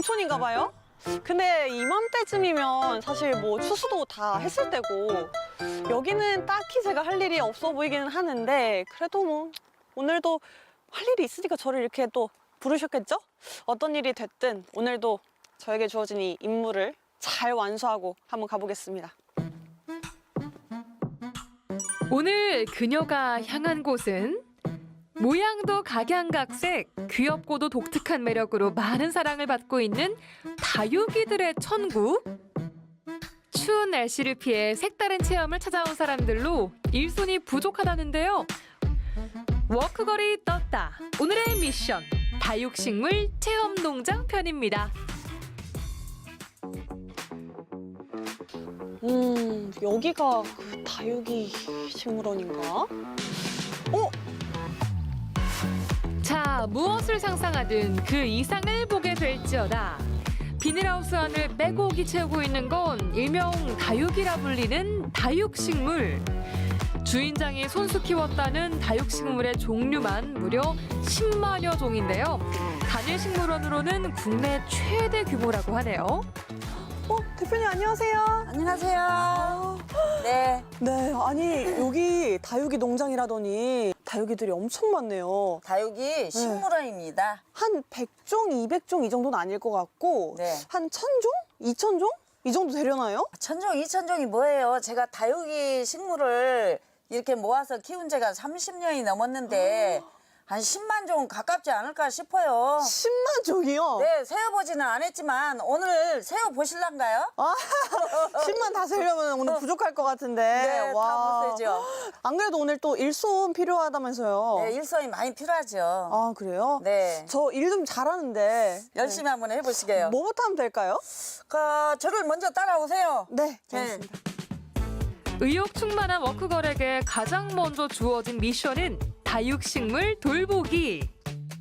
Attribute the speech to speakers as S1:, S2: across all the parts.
S1: 농촌인가 봐요. 근데 이맘때쯤이면 사실 뭐 추수도 다 했을 때고 여기는 딱히 제가 할 일이 없어 보이기는 하는데 그래도 뭐 오늘도 할 일이 있으니까 저를 이렇게 또 부르셨겠죠? 어떤 일이 됐든 오늘도 저에게 주어진 이 임무를 잘 완수하고 한번 가보겠습니다.
S2: 오늘 그녀가 향한 곳은 모양도 각양각색, 귀엽고도 독특한 매력으로 많은 사랑을 받고 있는 다육이들의 천국. 추운 날씨를 피해 색다른 체험을 찾아온 사람들로 일손이 부족하다는데요. 워크걸이 떴다. 오늘의 미션 다육식물 체험 농장 편입니다.
S1: 음, 여기가 그 다육이 식물원인가?
S2: 자, 무엇을 상상하든 그 이상을 보게 될지어다. 비닐하우스 안을 빼곡이 채우고 있는 건 일명 다육이라 불리는 다육식물. 주인장이 손수 키웠다는 다육식물의 종류만 무려 10만여 종인데요. 단일식물원으로는 국내 최대 규모라고 하네요.
S1: 어, 대표님 안녕하세요.
S3: 안녕하세요. 네,
S1: 네, 아니 여기 다육이 농장이라더니 다육이들이 엄청 많네요.
S3: 다육이 식물원입니다.
S1: 한 100종, 200종 이 정도는 아닐 것 같고
S3: 네.
S1: 한 1000종? 2000종? 이 정도 되려나요?
S3: 천종, 이천종이 뭐예요? 제가 다육이 식물을 이렇게 모아서 키운 지가 30년이 넘었는데 한 10만 종 가깝지 않을까 싶어요.
S1: 10만 종이요?
S3: 네, 세어보지는 않았지만 오늘 세어보실란가요?
S1: 10만 다 세려면 오늘 부족할 것 같은데.
S3: 네, 다 못 세죠.
S1: 안 그래도 오늘 또 일손 필요하다면서요.
S3: 네, 일손이 많이 필요하죠.
S1: 아, 그래요?
S3: 네,
S1: 저 일 좀 잘하는데.
S3: 열심히 한번 해보시게요.
S1: 네. 뭐부터 하면 될까요?
S3: 그, 저를 먼저 따라오세요.
S1: 네,
S3: 네.
S1: 알겠습니다.
S2: 의욕 충만한 워크걸에게 가장 먼저 주어진 미션은 다육식물 돌보기.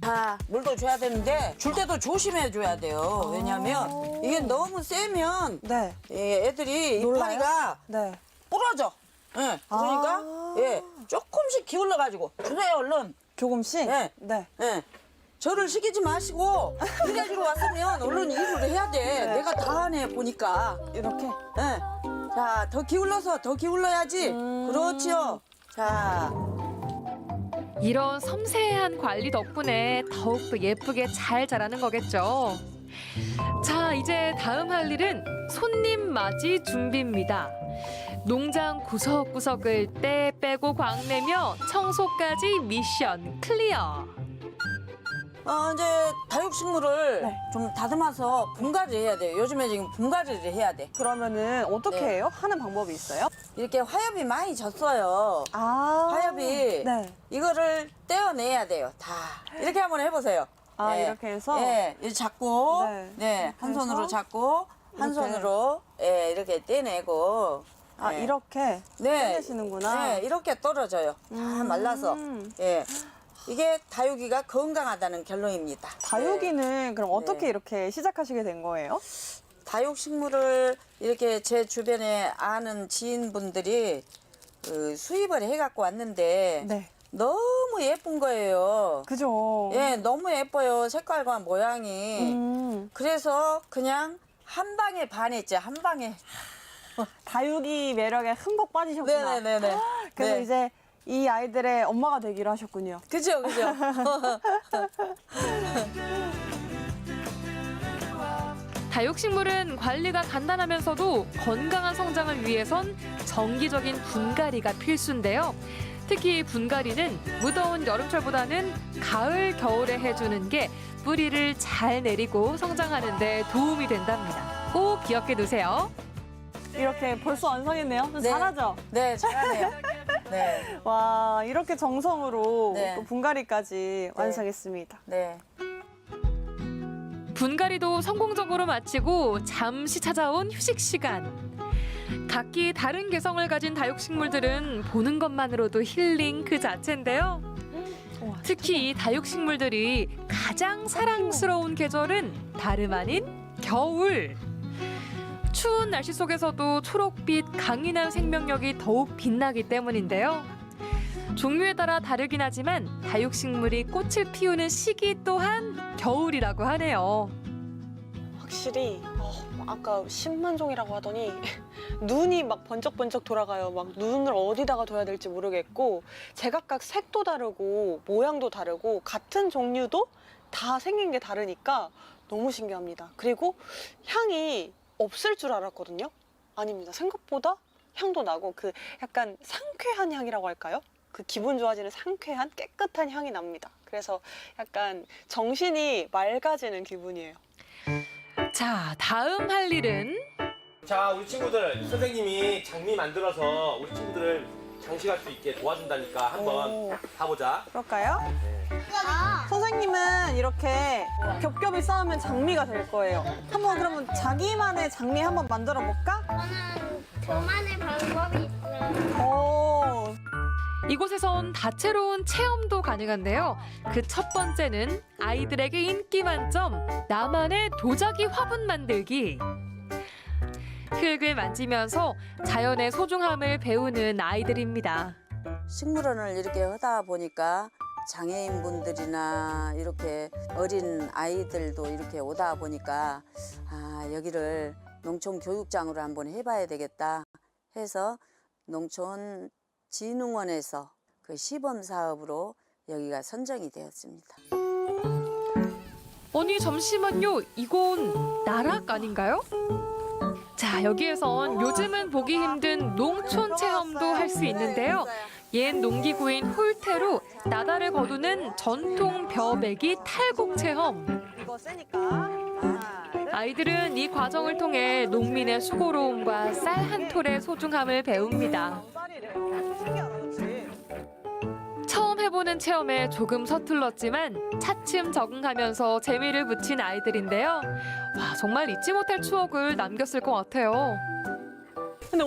S3: 자, 물도 줘야 되는데 줄 때도 조심해 줘야 돼요. 왜냐하면 이게 너무 세면
S1: 네.
S3: 예, 애들이
S1: 놀라요?
S3: 이파리가
S1: 네.
S3: 부러져. 예, 그러니까
S1: 아.
S3: 예, 조금씩 기울여 가지고 주세요 얼른.
S1: 조금씩?
S3: 네.
S1: 네.
S3: 예. 저를 시키지 마시고 일해주러 왔으면 얼른 일을 해야 돼.
S1: 네.
S3: 내가 다 하네 보니까.
S1: 이렇게.
S3: 예. 자, 더 기울여서 더 기울여야지.
S1: 음.
S3: 그렇지요. 자,
S2: 이런 섬세한 관리 덕분에 더욱더 예쁘게 잘 자라는 거겠죠. 자, 이제 다음 할 일은 손님 맞이 준비입니다. 농장 구석구석을 떼 빼고 광내며 청소까지 미션 클리어.
S3: 어, 이제 다육식물을
S1: 네.
S3: 좀 다듬어서 분갈이 해야 돼요. 요즘에 지금 분갈이를 해야 돼.
S1: 그러면은 어떻게
S3: 네.
S1: 해요? 하는 방법이 있어요?
S3: 이렇게 화엽이 많이 졌어요.
S1: 아.
S3: 화엽이
S1: 네.
S3: 이거를 떼어내야 돼요. 다 이렇게 한번 해보세요.
S1: 아,
S3: 네.
S1: 이렇게 해서?
S3: 네, 이렇게 잡고,
S1: 네.
S3: 네, 한 손으로? 잡고, 한
S1: 이렇게.
S3: 손으로, 예, 이렇게 떼내고.
S1: 아,
S3: 네.
S1: 이렇게
S3: 네,
S1: 떼내시는구나.
S3: 네, 이렇게 떨어져요. 다
S1: 음.
S3: 말라서. 예, 이게 다육이가 건강하다는 결론입니다.
S1: 다육이는 그럼 어떻게
S3: 네.
S1: 이렇게 시작하시게 된 거예요?
S3: 다육 식물을 이렇게 제 주변에 아는 지인분들이 그 수입을 해갖고 왔는데
S1: 네.
S3: 너무 예쁜 거예요.
S1: 그죠.
S3: 예, 너무 예뻐요. 색깔과 모양이.
S1: 음,
S3: 그래서 그냥 한 방에 반했죠. 한 방에.
S1: 다육이 매력에 흠뻑 빠지셨구나.
S3: 네네네네.
S1: 그래서
S3: 네.
S1: 이제 이 아이들의 엄마가 되기로 하셨군요.
S3: 그죠, 그죠.
S2: 다육식물은 관리가 간단하면서도 건강한 성장을 위해선 정기적인 분갈이가 필수인데요. 특히 분갈이는 무더운 여름철보다는 가을, 겨울에 해주는 게 뿌리를 잘 내리고 성장하는 데 도움이 된답니다. 꼭 기억해 두세요.
S1: 이렇게 벌써 완성했네요.
S3: 네.
S1: 잘하죠?
S3: 네, 잘하네요. 네,
S1: 와, 이렇게 정성으로
S3: 네.
S1: 또 분갈이까지 완성했습니다.
S3: 네.
S2: 분갈이도 성공적으로 마치고 잠시 찾아온 휴식 시간. 각기 다른 개성을 가진 다육식물들은 보는 것만으로도 힐링 그 자체인데요. 특히 이 다육식물들이 가장 사랑스러운 계절은 다름 아닌 겨울. 추운 날씨 속에서도 초록빛 강인한 생명력이 더욱 빛나기 때문인데요. 종류에 따라 다르긴 하지만 다육식물이 꽃을 피우는 시기 또한 겨울이라고 하네요.
S1: 확실히 어, 아까 10만 종이라고 하더니 눈이 막 번쩍번쩍 돌아가요. 막 눈을 어디다가 둬야 될지 모르겠고 제각각 색도 다르고 모양도 다르고 같은 종류도 다 생긴 게 다르니까 너무 신기합니다. 그리고 향이 없을 줄 알았거든요. 아닙니다. 생각보다 향도 나고 그 약간 상쾌한 향이라고 할까요? 그 기분 좋아지는 상쾌한 깨끗한 향이 납니다. 그래서 약간 정신이 맑아지는 기분이에요.
S2: 자, 다음 할 일은
S4: 자, 우리 친구들 선생님이 장미 만들어서 우리 친구들을 장식할 수 있게 도와준다니까 한번
S1: 오.
S4: 가보자.
S1: 그럴까요? 선생님은 이렇게 겹겹이 쌓으면 장미가 될 거예요. 한번 그러면 자기만의 장미 한번 만들어 볼까?
S5: 저는 저만의 방법이 있어요.
S1: 오.
S2: 이곳에선 다채로운 체험도 가능한데요. 그 첫 번째는 아이들에게 인기 만점 나만의 도자기 화분 만들기. 흙을 만지면서 자연의 소중함을 배우는 아이들입니다.
S3: 식물원을 이렇게 하다 보니까 장애인분들이나 이렇게 어린 아이들도 이렇게 오다 보니까 아 여기를 농촌 교육장으로 한번 해봐야 되겠다 해서 농촌 진흥원에서 그 시범 사업으로 여기가 선정이 되었습니다.
S2: 아니 잠시만요. 이건 나락 아닌가요? 자 여기에선 요즘은 보기 힘든 농촌 체험도 할 수 있는데요. 옛 농기구인 홀태로 나다를 거두는 전통 벼베기 탈곡 체험. 아이들은 이 과정을 통해 농민의 수고로움과 쌀 한 톨의 소중함을 배웁니다. 처음 해보는 체험에 조금 서툴렀지만 차츰 적응하면서 재미를 붙인 아이들인데요. 와 정말 잊지 못할 추억을 남겼을 것 같아요.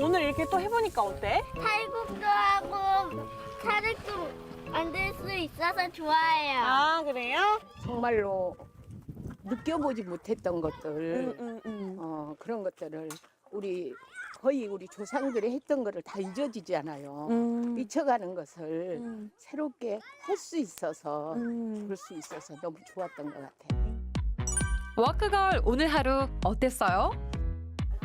S1: 오늘 이렇게 또 해보니까 어때?
S5: 탈곡도 하고 차력도 만들 수 있어서 좋아해요.
S1: 아, 그래요?
S6: 정말로 느껴보지 못했던 것들
S1: 음, 음, 음.
S6: 어, 그런 것들을 우리 거의 우리 조상들이 했던 거를 다 잊어지지 않아요.
S1: 음.
S6: 미쳐가는 것을
S1: 음.
S6: 새롭게 할 수 있어서
S1: 음.
S6: 볼수 있어서 너무 좋았던 것 같아요.
S2: 워크걸 오늘 하루 어땠어요?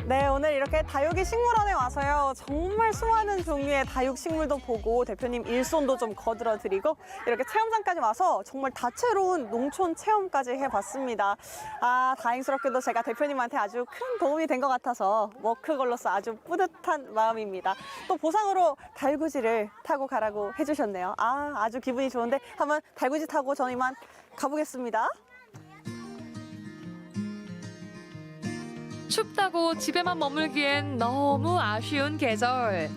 S1: 네, 오늘 이렇게 다육이 식물원에 와서요. 정말 수많은 종류의 다육 식물도 보고 대표님 일손도 좀 거들어 드리고 이렇게 체험장까지 와서 정말 다채로운 농촌 체험까지 해봤습니다. 아, 다행스럽게도 제가 대표님한테 아주 큰 도움이 된 것 같아서 워크걸로서 아주 뿌듯한 마음입니다. 또 보상으로 달구지를 타고 가라고 해주셨네요. 아, 아주 기분이 좋은데 한번 달구지 타고 저는 이만 가보겠습니다.
S2: 춥다고 집에만 머물기엔 너무 아쉬운 계절.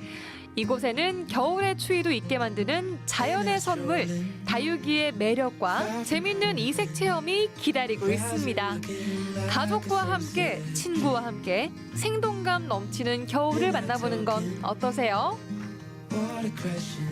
S2: 이곳에는 겨울의 추위도 잊게 만드는 자연의 선물, 다육이의 매력과 재밌는 이색 체험이 기다리고 있습니다. 가족과 함께, 친구와 함께 생동감 넘치는 겨울을 만나보는 건 어떠세요?
S7: water crashing